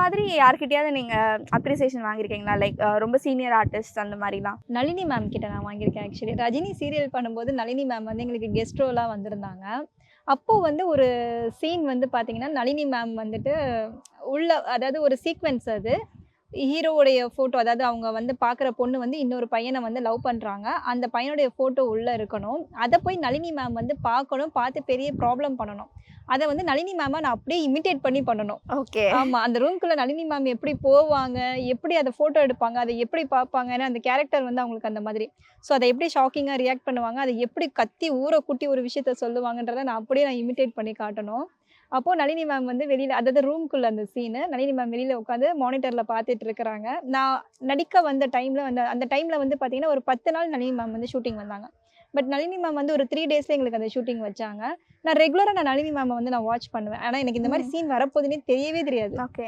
மாதிரி யார்கிட்டயாவது நீங்க அப்ரிசியேஷன் வாங்கியிருக்கீங்களா? லைக் ரொம்ப சீனியர் ஆர்டிஸ்ட் அந்த மாதிரிலாம்? நளினி மேம் கிட்ட நான் வாங்கியிருக்கேன் ஆக்சுவலி ரஜினி சீரியல் பண்ணும்போது நளினி மேம் வந்து எங்களுக்கு கெஸ்ட் ரோலாக வந்திருந்தாங்க. அப்போது வந்து ஒரு சீன் வந்து பார்த்தீங்கன்னா நளினி மேம் வந்துட்டு உள்ள அதாவது ஒரு சீக்வென்ஸ் அது. ஹீரோவுடைய ஃபோட்டோ அதாவது அவங்க வந்து பார்க்குற பொண்ணு வந்து இன்னொரு பையனை வந்து லவ் பண்ணுறாங்க அந்த பையனுடைய ஃபோட்டோ உள்ளே இருக்கணும். அதை போய் நளினி மேம் வந்து பார்க்கணும் பார்த்து பெரிய ப்ராப்ளம் பண்ணணும். அதை வந்து நளினி மேமை நான் அப்படியே இமிட்டேட் பண்ணி பண்ணணும். ஓகே ஆமா அந்த ரூம்குள்ள நளினி மேம் எப்படி போவாங்க எப்படி அதை போட்டோ எடுப்பாங்க அதை எப்படி பார்ப்பாங்கன்னு அந்த கேரக்டர் வந்து அவங்களுக்கு அந்த மாதிரி. ஸோ அதை எப்படி ஷாக்கிங்காக ரியாக்ட் பண்ணுவாங்க அதை எப்படி கத்தி ஊரை கூட்டி ஒரு விஷயத்த சொல்லுவாங்கன்றதை நான் அப்படியே நான் இமிட்டேட் பண்ணி காட்டணும். அப்போ நளினி மேம் வந்து வெளியில அதாவது ரூம்குள்ள அந்த சீனு நளினி மேம் வெளியில உட்காந்து மானிட்டர்ல பார்த்துட்டு இருக்கிறாங்க. நான் நடிக்க வந்த டைம்ல வந்து அந்த டைம்ல வந்து பாத்தீங்கன்னா ஒரு பத்து நாள் நளினி மேம் வந்து ஷூட்டிங் வந்தாங்க. பட் நளினி மேம் வந்து ஒரு த்ரீ டேஸ்ல எங்களுக்கு அந்த ஷூட்டிங் வச்சாங்க. நான் ரெகுலரா நான் நளினி மேம் வந்து நான் வாட்ச் பண்ணுவேன். ஆனா எனக்கு இந்த மாதிரி சீன் வரப்போகுதுன்னே தெரியவே தெரியாது. ஓகே